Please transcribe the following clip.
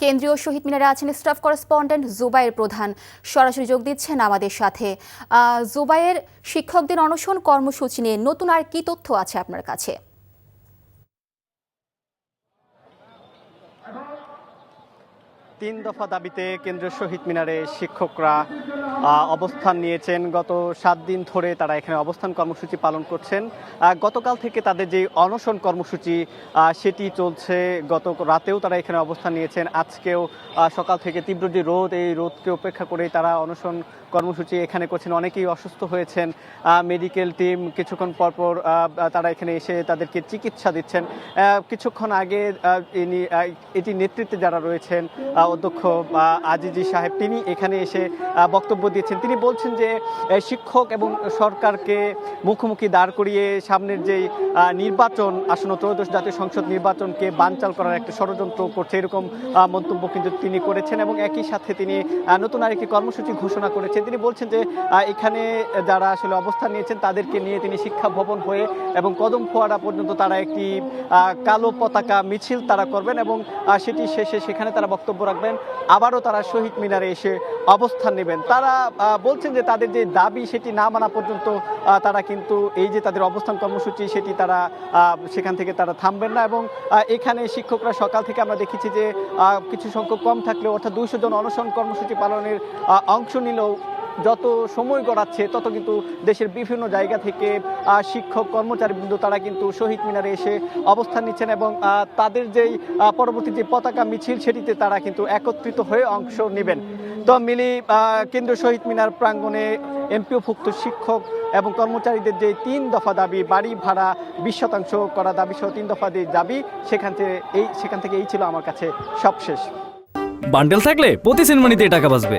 কেন্দ্রীয় শহীদ মিনারে আছেন স্টাফ করেসপন্ডেন্ট জুবাইয়ের প্রধান। সরাসরি যোগ দিচ্ছেন আমাদের সাথে। জুবাইয়ের শিক্ষকদের অনশন কর্মসূচি নিয়ে নতুন আর কি তথ্য আছে আপনার কাছে? তিন দফা দাবিতে কেন্দ্রীয় শহীদ মিনারে শিক্ষকরা অবস্থান নিয়েছেন। গত সাত দিন ধরে তারা এখানে অবস্থান কর্মসূচি পালন করছেন। গতকাল থেকে তাদের যে অনশন কর্মসূচি সেটি চলছে। গত রাতেও তারা এখানে অবস্থান নিয়েছেন। আজকেও সকাল থেকে তীব্র যে রোদ, এই রোদকে উপেক্ষা করে তারা অনশন কর্মসূচি এখানে করছেন। অনেকেই অসুস্থ হয়েছেন। মেডিকেল টিম কিছুক্ষণ পরপর তারা এখানে এসে তাদেরকে চিকিৎসা দিচ্ছেন। কিছুক্ষণ আগে এটি নেতৃত্বে যারা রয়েছেন অধ্যক্ষ আজিজি সাহেব, তিনি এখানে এসে বক্তব্য দিয়েছেন তিনি বলছেন যে শিক্ষক এবং সরকারকে মুখোমুখি দাঁড় করিয়ে সামনের যে নির্বাচন, আসন্ন ত্রয়োদশ জাতীয় সংসদ নির্বাচনকে বানচাল করার একটা ষড়যন্ত্র করছে, এরকম মন্তব্য কিন্তু তিনি করেছেন এবং একই সাথে তিনি নতুন আরেকটি কর্মসূচি ঘোষণা করেছেন। তিনি বলছেন যে এখানে যারা আসলে অবস্থান নিয়েছেন, তাদেরকে নিয়ে তিনি শিক্ষা ভবন হয়ে এবং কদম ফোয়ারা পর্যন্ত তারা একটি কালো পতাকা, মিছিল তারা করবেন এবং সেটি শেষে সেখানে তারা বক্তব্য রাখবেন। আবারও তারা শহীদ মিনারে এসে অবস্থান নেবেন। তারা বলছেন যে তাদের যে দাবি সেটি না মানা পর্যন্ত তারা কিন্তু এই যে তাদের অবস্থান কর্মসূচি সেটি তারা সেখান থেকে তারা থামবেন না এবং এখানে শিক্ষকরা সকাল থেকে আমরা দেখেছি যে কিছু সংখ্যক কম থাকলেও অর্থাৎ দুইশো জন অনশন কর্মসূচি পালনের অংশ নিলেও যত সময় গড়াচ্ছে, তত কিন্তু দেশের বিভিন্ন জায়গা থেকে শিক্ষক, কর্মচারীবৃন্দ তারা কিন্তু শহীদ মিনারে এসে অবস্থান নিচ্ছেন এবং তাদের যেই পরবর্তী যে পতাকা মিছিল সেটিতে তারা কিন্তু একত্রিত হয়ে অংশ নেবেন। তো মিলি কেন্দ্রীয় শহীদ মিনার প্রাঙ্গণে এমপিওভুক্ত শিক্ষক এবং কর্মচারীদের যে তিন দফা দাবি, বাড়ি ভাড়া বিশ শতাংশ করা দাবি সহ তিন দফা যে দাবি, সেখান থেকে এই, সেখান থেকে এই ছিল আমার কাছে সবশেষ। বান্ডেল থাকলে প্রতি সেনমানিতে টাকা বাঁচবে।